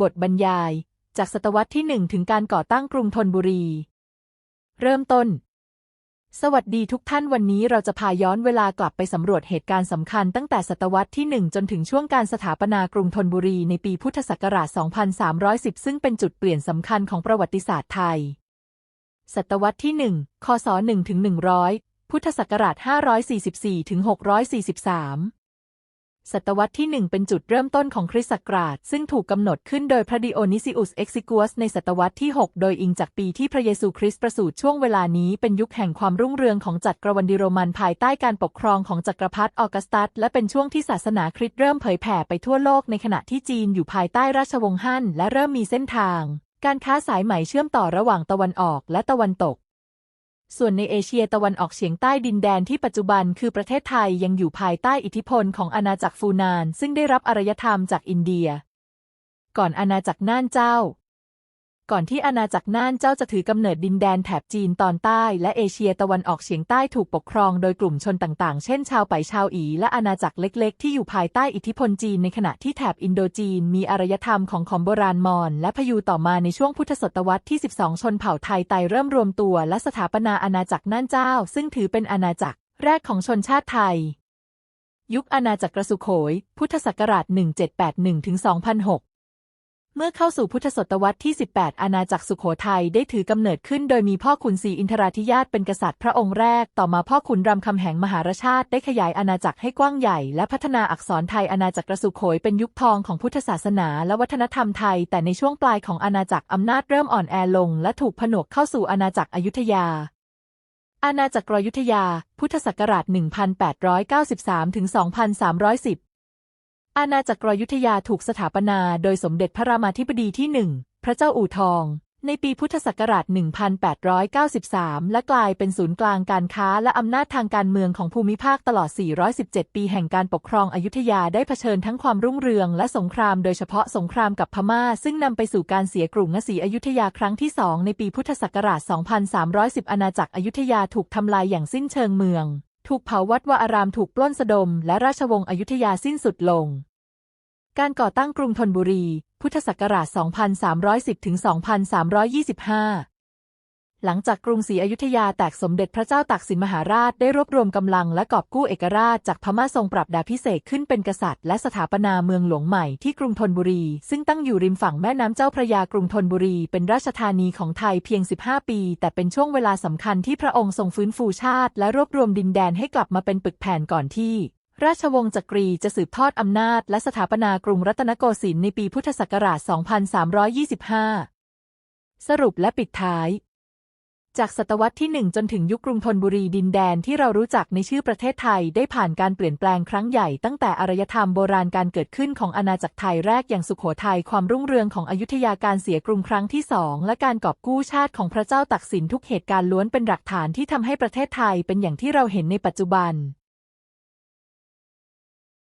บทบรรยาย จากศตวรรษที่หนึ่งถึงการก่อตั้งกรุงธนบุรี เริ่มต้น สวัสดีทุกท่านวันนี้เราจะพาย้อนเวลากลับไปสำรวจเหตุการณ์สำคัญตั้งแต่ศตวรรษที่หนึ่งจนถึงช่วงการสถาปนากรุงธนบุรีในปีพุทธศักราช 2310 ซึ่งเป็นจุดเปลี่ยนสำคัญของประวัติศาสตร์ไทย ศตวรรษที่หนึ่งคศ1ถึง100 พุทธศักราช 544ถึง643 ศตวรรษที่หนึ่งเป็นจุดเริ่มต้นของคริสต์ศักราช ซึ่งถูกกำหนดขึ้นโดยพระดิโอนิซิอุสเอ็กซิกัวสในศตวรรษที่ 6 โดยอิงจากปีที่พระเยซูคริสต์ประสูติช่วงเวลานี้เป็นยุคแห่งความรุ่งเรืองของจักรวรรดิโรมันภายใต้การปกครองของจักรพรรดิออกัสตัส และเป็นช่วงที่ศาสนาคริสต์เริ่มเผยแผ่ไปทั่วโลกในขณะที่จีนอยู่ภายใต้ราชวงศ์ฮั่นและเริ่มมีเส้นทาง การค้าสายไหมเชื่อมต่อระหว่างตะวันออกและตะวันตก ส่วนในเอเชียตะวันออกเฉียงใต้ดินแดนที่ปัจจุบันคือประเทศไทยยังอยู่ภายใต้อิทธิพลของอาณาจักรฟูนาน ซึ่งได้รับอารยธรรมจากอินเดีย ก่อนอาณาจักรน่านเจ้า ก่อนที่อาณาจักรน่านเจ้าจะถือกำเนิดดินแดนแถบจีนตอนใต้และเอเชียตะวันออกเฉียงใต้ถูกปกครองโดยกลุ่มชนต่างๆ เช่นชาวไปชาวอีและอาณาจักรเล็กๆ ที่อยู่ภายใต้อิทธิพลจีนในขณะที่แถบอินโดจีน มีอารยธรรมของขอมโบราณมอญและพยูต่อมาในช่วงพุทธศตวรรษที่ 12 ชนเผ่าไทยไตเริ่มรวมตัวและสถาปนาอาณาจักรน่านเจ้า ซึ่งถือเป็นอาณาจักรแรกของชนชาติไทย ยุคอาณาจักรสุโขย พุทธศักราช 1781ถึง2006 เมื่อเข้าสู่พุทธศตวรรษที่ 18 อาณาจักรสุโขทัยได้ถือกำเนิดขึ้นโดยมีพ่อขุนศรีอินทราธิราชเป็นกษัตริย์พระองค์แรก ต่อมาพ่อขุนรามคำแหงมหาราชาติได้ขยายอาณาจักรให้กว้างใหญ่ และพัฒนาอักษรไทยอาณาจักรสุโขยเป็นยุคทองของพุทธศาสนาและวัฒนธรรมไทย แต่ในช่วงปลายของอาณาจักรอำนาจเริ่มอ่อนแอลง และถูกผนวกเข้าสู่อาณาจักรอยุธยาอาณาจักรอยุธยา พุทธศักราช 1893 ถึง 2310 อาณาจักรอยุธยาถูกสถาปนาโดยสมเด็จพระรามาธิบดีที่หนึ่ง พระเจ้าอู่ทอง ในปีพุทธศักราช 1893 และกลายเป็นศูนย์กลางการค้าและอำนาจทางการเมืองของภูมิภาคตลอด 417 ปีแห่งการปกครองอยุธยาได้เผชิญทั้งความรุ่งเรืองและสงครามโดยเฉพาะสงครามกับพม่า ซึ่งนำไปสู่การเสียกรุงศรีอยุธยาครั้งที่สองในปีพุทธศักราช 2310 อาณาจักรอยุธยาถูกทำลายอย่างสิ้นเชิงเมือง ถูกเผาวัดวาอารามถูกปล้นสะดม และราชวงศ์อยุธยาสิ้นสุดลง การก่อตั้งกรุงธนบุรี พุทธศักราช 2310 ถึง 2325 หลังจากกรุงศรีอยุธยาแตกสมเด็จพระเจ้าตากสินมหาราชได้รวบรวมกำลังและกอบกู้เอกราชจากพม่าทรงปรับดาพิเศษขึ้นเป็นกษัตริย์และสถาปนาเมืองหลวงใหม่ที่กรุงธนบุรี ซึ่งตั้งอยู่ริมฝั่งแม่น้ำเจ้าพระยากรุงธนบุรี เป็นราชธานีของไทยเพียง 15 ปี แต่เป็นช่วงเวลาสำคัญที่พระองค์ทรงฟื้นฟูชาติ และรวบรวมดินแดนให้กลับมาเป็นปึกแผ่นก่อนที่ ราชวงศ์จักรีจะสืบทอดอำนาจและสถาปนากรุงรัตนโกสินทร์ในปีพุทธศักราช 2325 สรุปและปิดท้าย จากศตวรรษที่หนึ่งจนถึงยุคกรุงธนบุรีดินแดนที่เรารู้จักในชื่อประเทศไทยได้ผ่านการเปลี่ยนแปลงครั้งใหญ่ตั้งแต่อารยธรรมโบราณการเกิดขึ้นของอาณาจักรไทยแรกอย่างสุโขทัยความรุ่งเรืองของอยุธยาการเสียกรุงครั้งที่สองและการกอบกู้ชาติของพระเจ้าตักสินทุกเหตุการณ์ล้วนเป็นหลักฐานที่ทำให้ประเทศไทยเป็นอย่างที่เราเห็นในปัจจุบัน